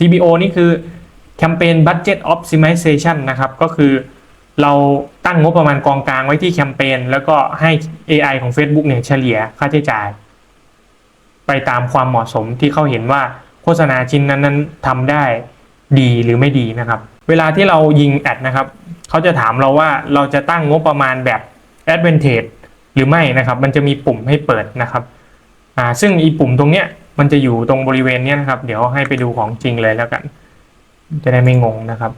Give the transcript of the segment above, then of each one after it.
CBO นี่คือ Campaign Budget Optimization นะครับ ก็คือเราตั้งงบประมาณกองกลางไว้ที่แคมเปญแล้วก็ให้ AI ของ Facebook เนี่ยเฉลี่ยค่าใช้จ่าย ไปตามความเหมาะสมที่เขาเห็นว่าโฆษณาชิ้นนั้นนั้นทำได้ดีหรือไม่ดีนะครับ เวลาที่เรายิงแอดนะครับเขาจะถามเราว่าเราจะตั้งงบประมาณแบบ Advantage หรือไม่นะครับ มันจะมีปุ่มให้เปิดนะครับอ่าซึ่งอีปุ่มตรงเนี้ย มันจะอยู่ตรงบริเวณเนี้ยนะครับ เดี๋ยวให้ไปดูของจริงเลยแล้วกัน จะได้ไม่งงนะครับ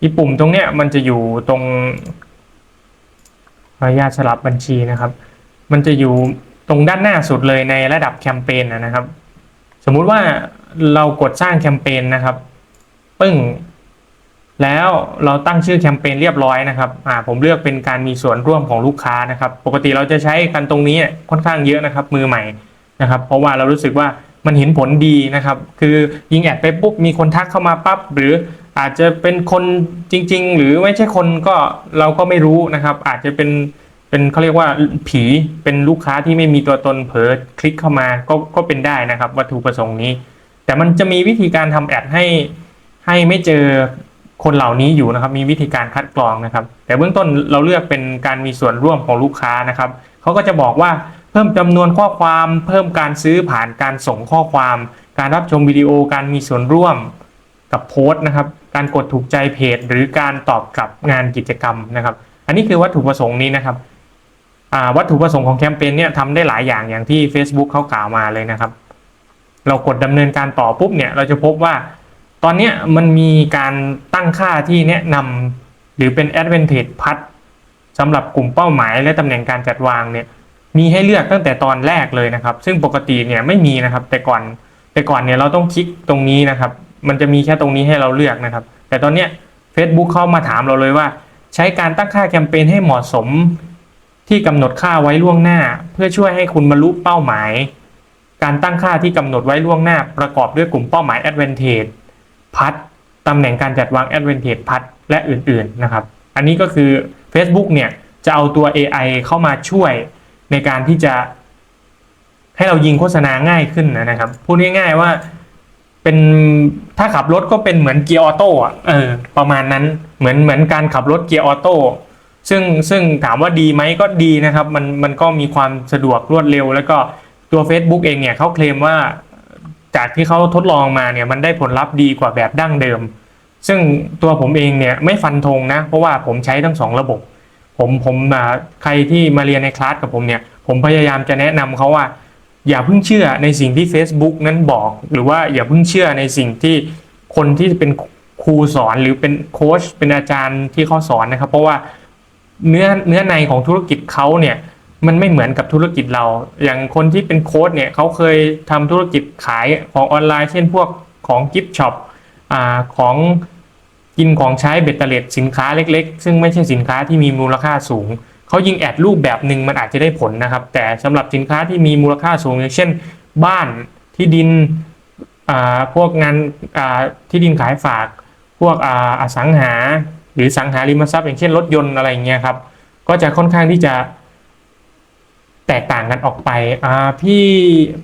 อีปุ่มตรงเนี้ยมันจะอยู่ตรงขออนุญาตสลับบัญชีนะครับ มันจะอยู่ตรงด้านหน้าสุดเลยในระดับแคมเปญนะนะครับ สมมุติว่าเรากดสร้างแคมเปญนะครับปึ้งแล้วเราตั้งชื่อแคมเปญเรียบร้อยนะครับ อ่า ผมเลือกเป็นการมีส่วนร่วมของลูกค้านะครับ ปกติเราจะใช้กันตรงนี้ค่อนข้างเยอะนะครับ มือใหม่นะครับ เพราะว่าเรารู้สึกว่า มันเห็นผลดีนะครับ คือยิงแอดไปปุ๊บมีคนทักเข้ามาปั๊บหรืออาจจะเป็นคนจริง ๆ หรือไม่ใช่คนก็เราก็ไม่รู้นะครับ อาจจะเป็นเป็นเขาเรียกว่าผีเป็นลูกค้าที่ไม่มีตัวตนเผลอคลิกเข้ามาก็ก็เป็นได้นะครับ วัตถุประสงค์นี้ แต่มันจะมีวิธีการทำแอดให้ให้ไม่เจอคนเหล่านี้อยู่นะครับ มีวิธีการคัดกรองนะครับ แต่เบื้องต้นเราเลือกเป็นการมีส่วนร่วมของลูกค้านะครับเขาก็จะบอกว่า เพิ่มจำนวนข้อความ เพิ่มการซื้อผ่านการส่งข้อความ การรับชมวิดีโอการมีส่วนร่วมกับโพสต์นะครับ การกดถูกใจเพจ หรือการตอบกลับงานกิจกรรมนะครับ อันนี้คือวัตถุประสงค์นี้นะครับวัตถุประสงค์ของแคมเปญเนี่ยทำได้หลายอย่างอย่างที่ Facebook เขากล่าวมาเลยนะครับ เรากดดำเนินการต่อปุ๊บเนี่ยเราจะพบว่าตอนนี้มันมีการตั้งค่าที่แนะนำหรือเป็น advantage พัดสำหรับกลุ่มเป้าหมายและตำแหน่งการจัดวางเนี่ย มีให้เลือกตั้งแต่ตอนแรกเลยนะครับ ซึ่งปกติเนี่ยไม่มีนะครับ แต่ก่อนแต่ก่อนเนี่ยเราต้องคลิกตรงนี้นะครับ มันจะมีแค่ตรงนี้ให้เราเลือกนะครับ แต่ตอนเนี้ย Facebook เข้ามาถามเราเลยว่า ใช้การตั้งค่าแคมเปญให้เหมาะสมที่กำหนดค่าไว้ล่วงหน้า เพื่อช่วยให้คุณบรรลุเป้าหมาย การตั้งค่าที่กำหนดไว้ล่วงหน้า ประกอบด้วยกลุ่มเป้าหมาย advantage พัดตำแหน่งการจัดวาง advantage พัดและอื่นๆนะครับ อันนี้ก็คือ Facebook เนี่ยจะเอาตัว AI เข้ามาช่วย ในการที่จะให้เรายิงโฆษณาง่ายขึ้นนะครับ พูดง่าย ๆว่าเป็นถ้าขับรถก็เป็นเหมือนเกียร์ออโต้อะเออประมาณนั้นเหมือนเหมือนการขับรถเกียร์ออโต้ซึ่งซึ่งถามว่าดีไหมก็ดีนะครับ มันมันก็มีความสะดวกรวดเร็ว แล้วก็ตัว Facebook เองเนี่ยเขาเคลมว่าจากที่เขาทดลองมาเนี่ยมันได้ผลลัพธ์ดีกว่าแบบดั้งเดิม ซึ่งตัวผมเองเนี่ยไม่ฟันธงนะ เพราะว่าผมใช้ทั้งสองระบบ ผมผมอ่าใครที่มาเรียนในคลาสกับผมเนี่ย ผมพยายามจะแนะนำเขาว่า อย่าเพิ่งเชื่อในสิ่งที่ Facebook นั้นบอก หรือว่าอย่าเพิ่งเชื่อในสิ่งที่คนที่เป็นครูสอนหรือเป็นโค้ชเป็นอาจารย์ที่เขาสอนนะครับ เพราะว่าเนื้อเนื้อในของธุรกิจเขาเนี่ยมันไม่เหมือนกับธุรกิจเรา อย่างคนที่เป็นโค้ชเนี่ยเขาเคยทำธุรกิจขายของออนไลน์ เช่นพวกของกิฟต์ช็อปอ่าของ กินของใช้เบตเตอร์เลตสินค้าเล็ก ๆ ซึ่งไม่ใช่สินค้าที่มีมูลค่าสูงเขายิงแอดรูปแบบหนึ่งมันอาจจะได้ผลนะครับ แต่สำหรับสินค้าที่มีมูลค่าสูงอย่างเช่น บ้านที่ดินอ่าพวกงานอ่าที่ดินขายฝาก พวกอ่าอสังหา หรือสังหาริมทรัพย์อย่างเช่นรถยนต์อะไรเงี้ยครับก็จะค่อนข้างที่จะ แตกต่างกันออกไปอ่าพี่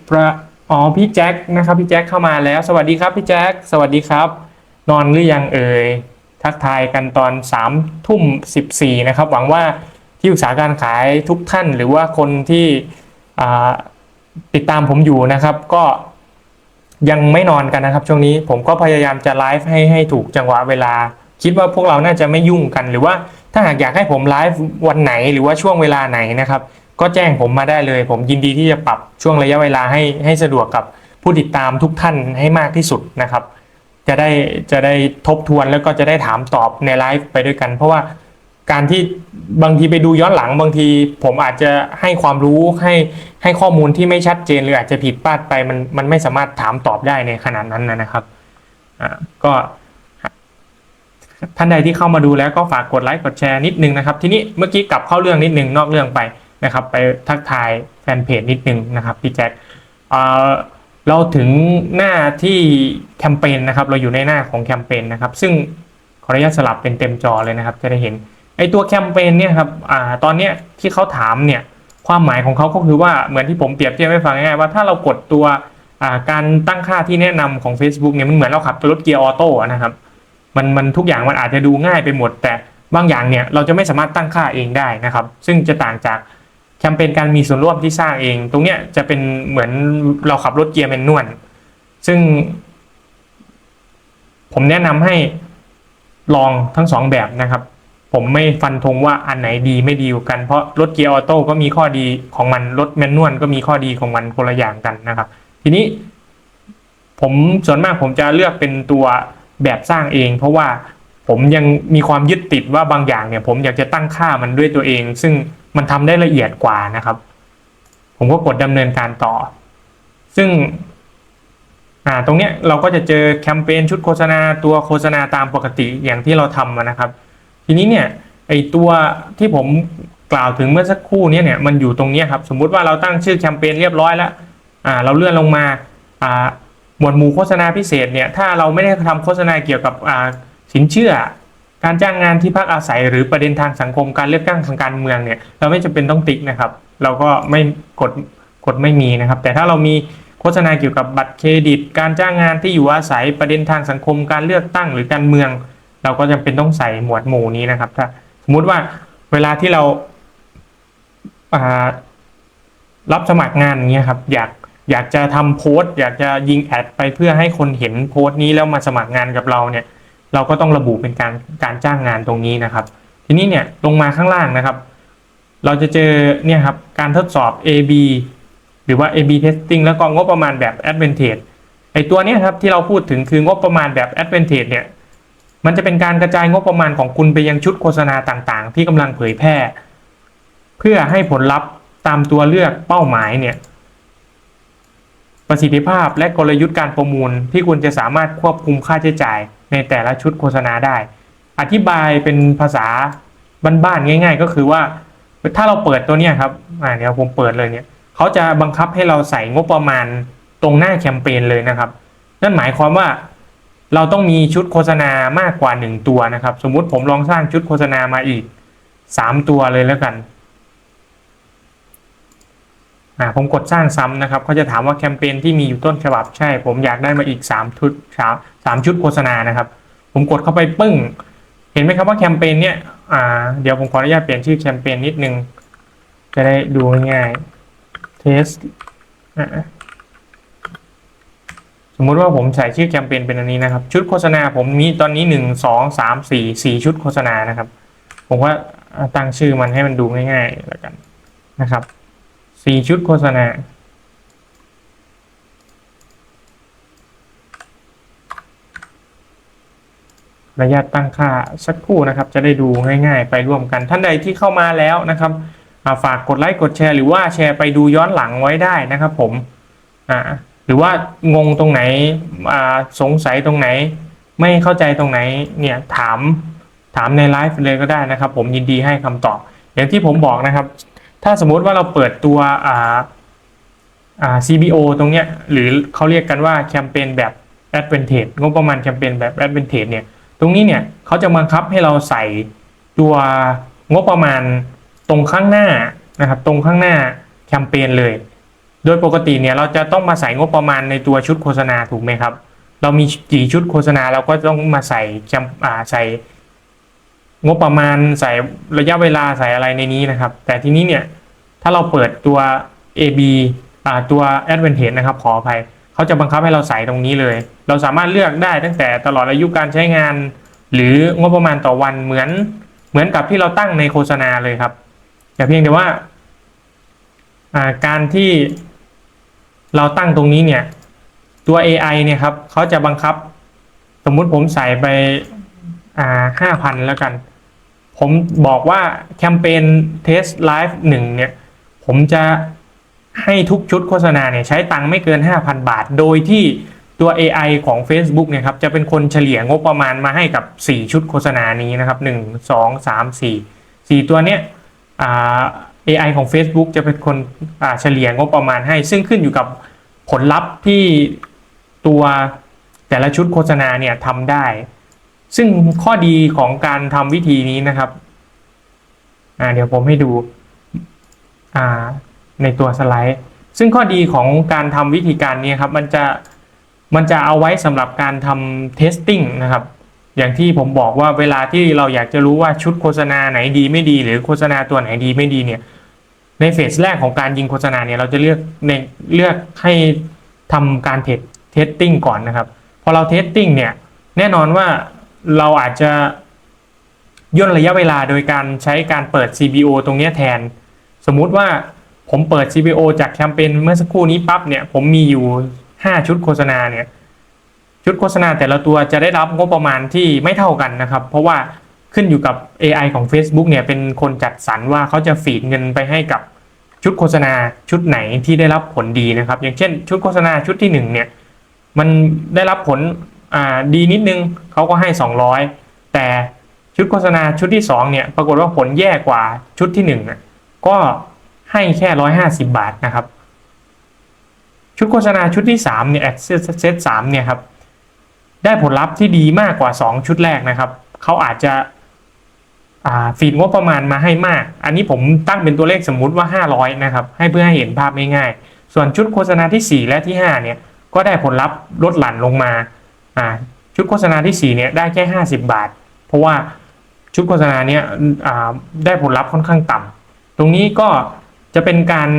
ประอ๋อพี่แจ็คนะครับพี่แจ็คเข้ามาแล้ว สวัสดีครับพี่แจ็คสวัสดีครับ นอนหรือยังเอ่ยทักทายกันตอนสามทุ่มสิบสี่นะครับหวังว่าที่ปรึกษาการขายทุกท่าน หรือว่าคนที่ติดตามผมอยู่นะครับ ก็ยังไม่นอนกันนะครับ ช่วงนี้ผมก็พยายามจะไลฟ์ให้ให้ถูกจังหวะเวลา คิดว่าพวกเราน่าจะไม่ยุ่งกัน หรือว่าถ้าหากอยากให้ผมไลฟ์วันไหนหรือว่าช่วงเวลาไหนนะครับ ก็แจ้งผมมาได้เลย ผมยินดีที่จะปรับช่วงระยะเวลาให้ให้สะดวกกับผู้ติดตามทุกท่านให้มากที่สุดนะครับ จะได้จะได้ทบทวนแล้วก็จะได้ถามตอบในไลฟ์ไปด้วยกัน เพราะว่าการที่บางทีไปดูย้อนหลังบางที ผมอาจจะให้ความรู้ให้ให้ข้อมูลที่ไม่ชัดเจนหรืออาจจะผิดพลาดไปมันมันไม่สามารถถามตอบได้ในขนาดนั้นนะครับอ่าก็ท่านใดที่เข้ามาดูแล้วก็ฝากกดไลค์กดแชร์นิดนึงนะครับ ทีนี้เมื่อกี้กลับเข้าเรื่องนิดนึงนอกเรื่องไปนะครับ ไปทักทายแฟนเพจนิดนึงนะครับพี่แจ็ค เราถึงหน้าที่แคมเปญนะครับ เราอยู่ในหน้าของแคมเปญนะครับ ซึ่งขออนุญาตสลับเป็นเต็มจอเลยนะครับ จะได้เห็นไอตัวแคมเปญเนี่ยครับอ่าตอนเนี้ยที่เขาถามเนี่ยความหมายของเขาก็คือว่าเหมือนที่ผมเปรียบเทียบให้ฟังง่ายๆว่าถ้าเรากดตัวอ่าการตั้งค่าที่แนะนำของ Facebook เนี่ยมันเหมือนเราขับรถเกียร์ออโต้นะครับมันมันทุกอย่างมันอาจจะดูง่ายไปหมด แต่บางอย่างเนี่ยเราจะไม่สามารถตั้งค่าเองได้นะครับ ซึ่งจะต่างจาก แคมเปญการมีส่วนร่วมที่สร้างเอง ตรงเนี้ยจะเป็นเหมือนเราขับรถเกียร์แมนนวลซึ่ง ผมแนะนำให้ลองทั้งสองแบบนะครับ ผมไม่ฟันธงว่าอันไหนดีไม่ดีกัน เพราะรถเกียร์ออโต้ก็มีข้อดีของมันรถแมนนวลก็มีข้อดีของมันคนละอย่างกันนะครับ ทีนี้ ผมส่วนมากผมจะเลือกเป็นตัวแบบสร้างเอง เพราะว่า ผมยังมีความยึดติดว่าบางอย่างเนี่ย ผมอยากจะตั้งค่ามันด้วยตัวเอง ซึ่งมันทำได้ละเอียดกว่านะครับ ผมก็กดดำเนินการต่อ ซึ่งอ่าตรงเนี้ยเราก็จะเจอแคมเปญชุดโฆษณาตัวโฆษณาตามปกติอย่างที่เราทำนะครับ ทีนี้เนี่ยไอตัวที่ผมกล่าวถึงเมื่อสักครู่เนี้เนี่ยมันอยู่ตรงนี้ครับสมมุติว่าเราตั้งชื่อแคมเปญเรียบร้อยแล้วอ่าเราเลื่อนลงมาอ่าหมวดหมู่โฆษณาพิเศษเนี่ยถ้าเราไม่ได้ทำโฆษณาเกี่ยวกับอ่า สินเชื่อ การจ้างงานที่พักอาศัย หรือประเด็นทางสังคมการเลือกตั้งทางการเมืองเนี่ย เราไม่จำเป็นต้องติ๊กนะครับ เราก็ไม่กดกดไม่มีนะครับ แต่ถ้าเรามีโฆษณาเกี่ยวกับบัตรเครดิต การจ้างงานที่อยู่อาศัยประเด็นทางสังคมการเลือกตั้งหรือการเมือง เราก็จำเป็นต้องใส่หมวดหมู่นี้นะครับ ถ้าสมมุติว่าเวลาที่เราารับสมัครงานเงี้ยครับ อยากอยากจะทำโพสต์ อยากจะยิงแอดไปเพื่อให้คนเห็นโพสต์นี้แล้วมาสมัครงานกับเราเนี่ย เราก็ต้องระบุเป็นการการจ้างงานตรงนี้นะครับ ทีนี้เนี่ยลงมาข้างล่างนะครับ เราจะเจอเนี่ยครับการทดสอบ A/B หรือว่า A/B testing แล้วก็งบประมาณแบบ Advantage ไอตัวนี้ครับที่เราพูดถึงคืองบประมาณแบบ Advantage เนี่ยมันจะเป็นการกระจายงบประมาณของคุณไปยังชุดโฆษณาต่างๆ ที่กำลังเผยแพร่ เพื่อให้ผลลัพธ์ตามตัวเลือกเป้าหมายเนี่ย ประสิทธิภาพและกลยุทธ์การประมูล ที่คุณจะสามารถควบคุมค่าใช้จ่ายในแต่ละชุดโฆษณาได้ อธิบายเป็นภาษาบ้านๆง่าย ๆ ก็คือว่าถ้าเราเปิดตัวเนี้ยครับอ่าเดี๋ยวผมเปิดเลยเนี่ยเขาจะบังคับให้เราใส่งบประมาณตรงหน้าแคมเปญเลยนะครับ นั่นหมายความว่าเราต้องมีชุดโฆษณามากกว่า 1 ตัวนะครับ สมมุติผมลองสร้างชุดโฆษณามาอีก 3 ตัวเลยแล้วกัน อ่าผมกดสร้างซ้ำนะครับเขาจะถามว่าแคมเปญที่มีอยู่ต้นฉบับใช่ ผมอยากได้มาอีก 3 ชุดสามสามชุดโฆษณานะครับ ผมกดเข้าไปปึ้ง เห็นไหมครับว่าแคมเปญเนี้ยอ่าเดี๋ยวผมขออนุญาตเปลี่ยนชื่อแคมเปญนิดนึง จะได้ดูง่ายๆ test อ่าสมมุติว่าผมใส่ชื่อแคมเปญเป็นอันนี้นะครับ ชุดโฆษณาผมมีตอนนี้หนึ่งสองสามสี่สี่ชุดโฆษณานะครับ ผมว่าตั้งชื่อมันให้มันดูง่ายๆแล้วกันนะครับ สี่ชุดโฆษณา ระยะตั้งค่าสักครู่นะครับ จะได้ดูง่ายๆ ไปร่วมกันท่านใดที่เข้ามาแล้วนะครับาฝากกดไลค์กดแชร์หรือว่าแชร์ไปดูย้อนหลังไว้ได้นะครับผมหรือว่างงตรงไหนสงสัยตรงไหน ไม่เข้าใจตรงไหนเนี่ยถามถามในไลฟ์เลยก็ได้นะครับ ผมยินดีให้คำตอบ อย่างที่ผมบอกนะครับ ถ้าสมมุติว่าเราเปิดตัวอ่าอ่า CBO ตรงเนี้ยหรือเขาเรียกกันว่าแคมเปญแบบ Advantage งบประมาณแคมเปญแบบ Advantage เนี่ยตรงนี้เนี่ยเขาจะบังคับให้เราใส่ตัวงบประมาณตรงข้างหน้านะครับตรงข้างหน้าแคมเปญเลย โดยปกติเนี่ยเราจะต้องมาใส่งบประมาณในตัวชุดโฆษณาถูกไหมครับ เรามีกี่ชุดโฆษณาเราก็ต้องมาใส่แคมอ่าใส่ งบประมาณใส่ระยะเวลาใส่อะไรในนี้นะครับ แต่ทีนี้เนี่ยถ้าเราเปิดตัว AB อ่าตัว Advantage นะครับ ขออภัยเขาจะบังคับให้เราใส่ตรงนี้เลย เราสามารถเลือกได้ตั้งแต่ตลอดอายุการใช้งาน หรืองบประมาณต่อวันเหมือนเหมือนกับที่เราตั้งในโฆษณาเลยครับ แต่เพียงแต่ว่าอ่าการที่เราตั้งตรงนี้เนี่ย ตัว AI เนี่ยครับเขาจะบังคับ สมมุติผมใส่ไปอ่าห้าพันแล้วกัน ผมบอกว่าแคมเปญ Test Live 1เนี่ย ผมจะให้ทุกชุดโฆษณาเนี่ยใช้ตังค์ไม่เกิน 5,000 บาท โดยที่ตัว AI ของ Facebook เนี่ยครับจะเป็นคนเฉลี่ยงบประมาณมาให้กับ 4 ชุดโฆษณานี้นะครับ 1 2 3 4 4 ตัวเนี้ยอ่า AI ของ Facebook จะเป็นคนเฉลี่ยงบประมาณให้ ซึ่งขึ้นอยู่กับผลลัพธ์ที่ตัวแต่ละชุดโฆษณาเนี่ยทำได้ ซึ่งข้อดีของการทำวิธีนี้นะครับอ่าเดี๋ยวผมให้ดูอ่าในตัวสไลด์ ซึ่งข้อดีของการทำวิธีการนี้ครับมันจะมันจะเอาไว้สำหรับการทำ testing นะครับ อย่างที่ผมบอกว่าเวลาที่เราอยากจะรู้ว่าชุดโฆษณาไหนดีไม่ดี หรือโฆษณาตัวไหนดีไม่ดีเนี่ยในเฟสแรกของการยิงโฆษณาเนี่ยเราจะเลือกในเลือกให้ทำการเทสติ้งก่อนนะครับ พอเราเทสติ้งเนี่ยแน่นอนว่า เราอาจจะย่นระยะเวลาโดยการใช้การเปิด CBO ตรงนี้แทน สมมุติว่าผมเปิด CBO จากแคมเปญเมื่อสักครู่นี้ปั๊บเนี่ยผมมีอยู่ 5 ชุดโฆษณาเนี่ยชุดโฆษณาแต่ละตัวจะได้รับงบประมาณที่ไม่เท่ากันนะครับ เพราะว่าขึ้นอยู่กับ AI ของ Facebook เนี่ยเป็นคนจัดสรรว่าเขาจะฟีดเงินไปให้กับชุดโฆษณาชุดไหนที่ได้รับผลดีนะครับ อย่างเช่น ชุดโฆษณาชุดที่1เนี่ยมันได้รับผล ดีนิดนึงเขาก็ให้ 200 แต่ชุดโฆษณาชุดที่ 2 เนี่ย ปรากฏว่าผลแย่กว่าชุดที่1อะก็ให้แค่ 150 บาทนะครับ ชุดโฆษณาชุดที่3เนี่ยเซตสามเนี่ยครับได้ผลลัพธ์ที่ดีมากกว่า 2 ชุดแรกนะครับเขาอาจจะฟีดงบประมาณมาให้มาก อันนี้ผมตั้งเป็นตัวเลขสมมุติว่า 500 นะครับ ให้เพื่อให้เห็นภาพง่ายๆ ส่วนชุดโฆษณาที่ 4 และที่ 5 เนี่ย ก็ได้ผลลัพธ์ลดหลั่นลงมา ชุดโฆษณาที่ 4 เนี่ยได้แค่ 50 บาท เพราะว่าชุดโฆษณาเนี่ยได้ผลลัพธ์ค่อนข้างต่ำตรงนี้ก็จะเป็นการ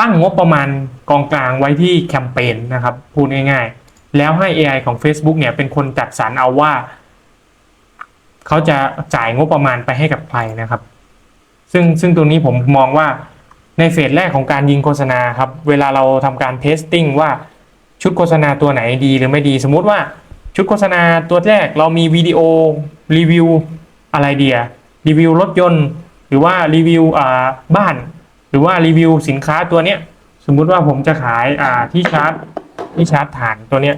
ตั้งงบประมาณกองกลางไว้ที่แคมเปญนะครับ พูดง่ายๆ แล้วให้ AI ของ Facebook เนี่ยเป็นคนจัดสรรเอาว่า เขาจะจ่ายงบประมาณไปให้กับใครนะครับ ซึ่งซึ่งตรงนี้ผมมองว่าในเฟสแรกของการยิงโฆษณาครับ เวลาเราทำการเทสติ้งว่าชุดโฆษณาตัวไหนดีหรือไม่ดี สมมุติว่า ชุดโฆษณาตัวแรกเรามีวิดีโอรีวิวอะไรเดียรีวิวรถยนต์ หรือว่ารีวิวบ้าน หรือว่ารีวิวสินค้าตัวเนี้ยสมมุติว่าผมจะขายที่ชาร์จที่ชาร์จฐานตัวเนี้ย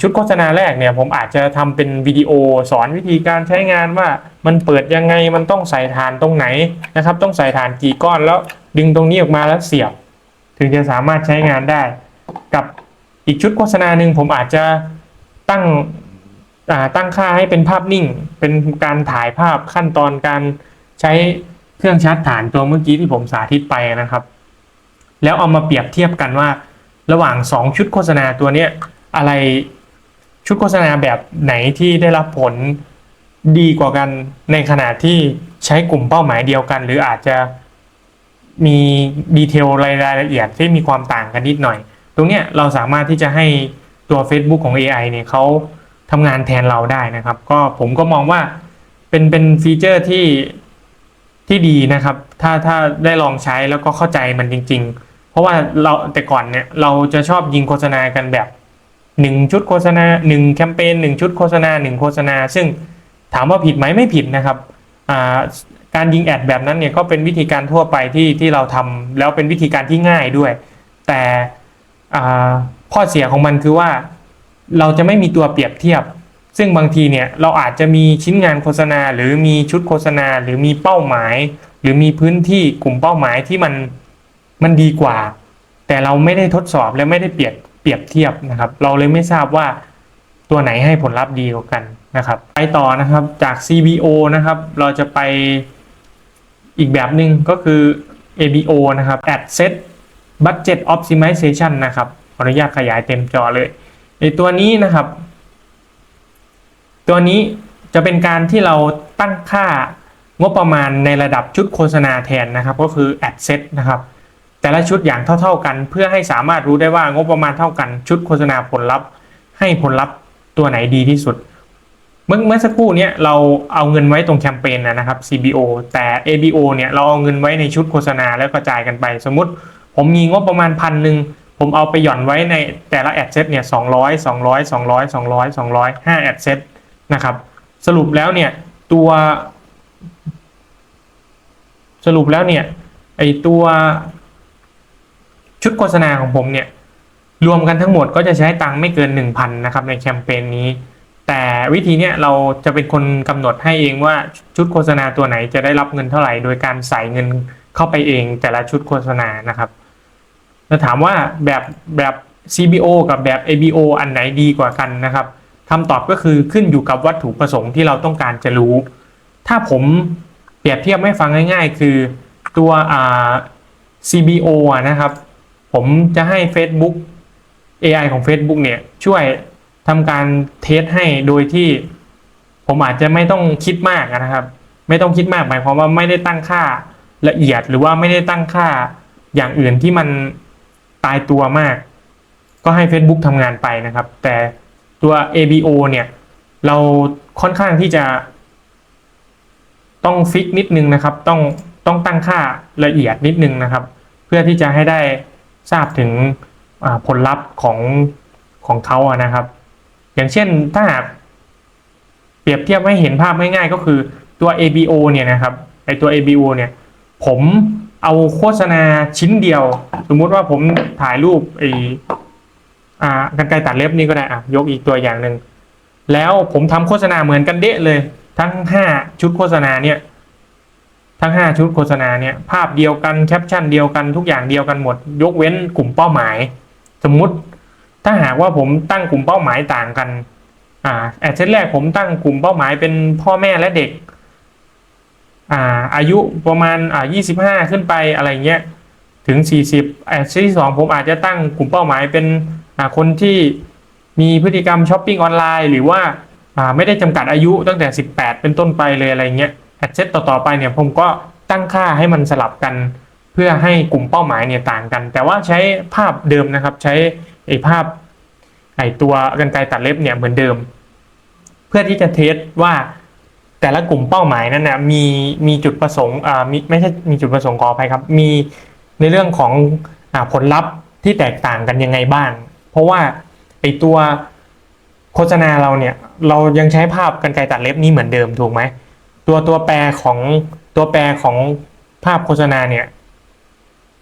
ชุดโฆษณาแรกเนี่ยผมอาจจะทำเป็นวิดีโอสอนวิธีการใช้งานว่ามันเปิดยังไงมันต้องใส่ฐานตรงไหนนะครับ ต้องใส่ฐานกี่ก้อนแล้วดึงตรงนี้ออกมาแล้วเสียบ ถึงจะสามารถใช้งานได้ กับอีกชุดโฆษณาหนึ่งผมอาจจะ ตั้งตั้งค่าให้เป็นภาพนิ่ง เป็นการถ่ายภาพขั้นตอนการใช้เครื่องชาร์จฐานตัวเมื่อกี้ที่ผมสาธิตไปนะครับ แล้วเอามาเปรียบเทียบกันว่า ระหว่าง 2 ชุดโฆษณาตัวเนี้ยอะไรชุดโฆษณาแบบไหนที่ได้รับผลดีกว่ากันในขณะที่ใช้กลุ่มเป้าหมายเดียวกัน หรืออาจจะมีดีเทลรายละเอียดที่มีความต่างกันนิดหน่อย ตรงเนี้ยเราสามารถที่จะให้ ตัว Facebook ของ AI เนี่ยเขาทำงานแทนเราได้นะครับ ก็ผมก็มองว่าเป็นเป็นฟีเจอร์ที่ที่ดีนะครับ ถ้าถ้าได้ลองใช้แล้วก็เข้าใจมันจริง ๆ เพราะว่าเราแต่ก่อนเนี่ยเราจะชอบยิงโฆษณากันแบบหนึ่งชุดโฆษณาหนึ่งแคมเปญหนึ่งชุดโฆษณาหนึ่งโฆษณา ซึ่งถามว่าผิดไหมไม่ผิดนะครับการยิงแอดแบบนั้นเนี่ยก็เป็นวิธีการทั่วไปที่ที่เราทำแล้วเป็นวิธีการที่ง่ายด้วย แต่ ข้อเสียของมันคือว่า เราจะไม่มีตัวเปรียบเทียบ ซึ่งบางทีเนี่ยเราอาจจะมีชิ้นงานโฆษณา หรือมีชุดโฆษณา หรือมีเป้าหมาย หรือมีพื้นที่กลุ่มเป้าหมายที่มันมันดีกว่า แต่เราไม่ได้ทดสอบและไม่ได้เปรียบเปรียบเทียบนะครับ เราเลยไม่ทราบว่าตัวไหนให้ผลลัพธ์ดีกว่ากันนะครับ ไปต่อนะครับจาก CBO นะครับ เราจะไปอีกแบบหนึ่งก็คือ ABO นะครับ Ad Set Budget Optimization นะครับ ออนุญาตขยายเต็มจอเลยไอตัวนี้นะครับ ตัวนี้จะเป็นการที่เราตั้งค่างบประมาณในระดับชุดโฆษณาแทนนะครับ ก็คือ Ad Set นะครับ แต่ละชุดอย่างเท่า ๆ กันเพื่อให้สามารถรู้ได้ว่างบประมาณเท่ากันชุดโฆษณาผลลัพธ์ ให้ผลลัพธ์ตัวไหนดีที่สุด เมื่อเมื่อสักครู่เนี้ยเราเอาเงินไว้ตรงแคมเปญนะครับ CBO แต่ ABO เนี่ยเราเอาเงินไว้ในชุดโฆษณาแล้วกระจายกันไป สมมติผมมีงบประมาณพันหนึ่ง ผมเอาไปหย่อนไว้ในแต่ละแอดเซตเนี่ยสองร้อยสองร้อยสองร้อยสองร้อยสองร้อยห้าแอดเซตนะครับ สรุปแล้วเนี่ยตัว สรุปแล้วเนี่ยไอตัวชุดโฆษณาของผมเนี่ยรวมกันทั้งหมดก็จะใช้ตังค์ไม่เกิน 1,000นะครับในแคมเปญนี้ แต่วิธีเนี้ยเราจะเป็นคนกำหนดให้เองว่าชุดโฆษณาตัวไหนจะได้รับเงินเท่าไหร่ โดยการใส่เงินเข้าไปเองแต่ละชุดโฆษณานะครับ แล้วถามว่าแบบแบบ CBO กับแบบ ABO อันไหนดีกว่ากันนะครับคำตอบก็คือขึ้นอยู่กับวัตถุประสงค์ที่เราต้องการจะรู้ ถ้าผมเปรียบเทียบให้ฟังง่าย ๆ คือตัวอ่า CBO นะครับ ผมจะให้ Facebook AI ของ Facebook เนี่ยช่วยทำการเทสให้โดยที่ผมอาจจะไม่ต้องคิดมากนะครับ ไม่ต้องคิดมากหมายความว่าไม่ได้ตั้งค่าละเอียดหรือว่าไม่ได้ตั้งค่าอย่างอื่นที่มัน ตายตัวมาก ก็ให้ Facebook ทำงานไปนะครับ แต่ตัว ABO เนี่ย เราค่อนข้างที่จะ ต้องฟิกนิดนึงนะครับ ต้องต้องตั้งค่าละเอียดนิดนึงนะครับ เพื่อที่จะให้ได้ทราบถึงผลลัพธ์ของของเขาอะนะครับ อย่างเช่นถ้าหากเปรียบเทียบให้เห็นภาพง่ายๆก็คือตัว ABO เนี่ยนะครับไอตัว ABO เนี่ย ผม เอาโฆษณาชิ้นเดียว สมมุติว่าผมถ่ายรูปไออ่ากันไกรตัดเล็บนี่ก็ได้อะยกอีกตัวอย่างหนึ่งแล้วผมทำโฆษณาเหมือนกันเดะเลย ทั้งห้าชุดโฆษณาเนี่ย ทั้งห้าชุดโฆษณาเนี่ยภาพเดียวกันแคปชั่นเดียวกันทุกอย่างเดียวกันหมด ยกเว้นกลุ่มเป้าหมาย สมมุติถ้าหากว่าผมตั้งกลุ่มเป้าหมายต่างกันอ่าแอดเซตแรกผมตั้งกลุ่มเป้าหมายเป็นพ่อแม่และเด็ก อ่าอายุประมาณอ่ายี่สิบห้าขึ้นไปอะไรเงี้ยถึงสี่สิบแอดเซตที่สองผมอาจจะตั้งกลุ่มเป้าหมายเป็นอ่าคนที่มีพฤติกรรมช้อปปิ้งออนไลน์ หรือว่าอ่าไม่ได้จำกัดอายุตั้งแต่ 18 เป็นต้นไปเลยอะไรเงี้ยแอดเซตต่อๆไปเนี่ยผมก็ตั้งค่าให้มันสลับกัน เพื่อให้กลุ่มเป้าหมายเนี่ยต่างกัน แต่ว่าใช้ภาพเดิมนะครับ ใช้ไอ้ภาพไอ้ตัวกันไกรตัดเล็บเนี่ยเหมือนเดิม เพื่อที่จะเทสว่า แต่ละกลุ่มเป้าหมายนั้นนะมีมีจุดประสงค์อ่ามีไม่ใช่มีจุดประสงค์ขออภัยครับ มีในเรื่องของอ่าผลลัพธ์ที่แตกต่างกันยังไงบ้าง เพราะว่าไอตัวโฆษณาเราเนี่ยเรายังใช้ภาพกันไกรตัดเล็บนี้เหมือนเดิมถูกไหมตัวตัวแปรของตัวแปรของภาพโฆษณาเนี่ย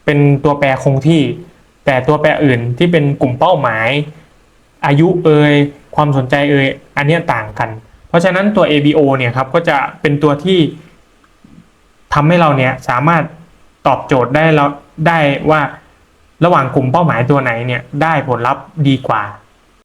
เป็นตัวแปรคงที่ แต่ตัวแปรอื่นที่เป็นกลุ่มเป้าหมาย อายุเอ่ยความสนใจเอ่ยอันเนี้ยต่างกัน เพราะฉะนั้นตัว ABO เนี่ยครับก็จะเป็นตัวที่ทำให้เราเนี่ยสามารถตอบโจทย์ได้แล้วได้ว่าระหว่างกลุ่มเป้าหมายตัวไหนเนี่ยได้ผลลัพธ์ดีกว่า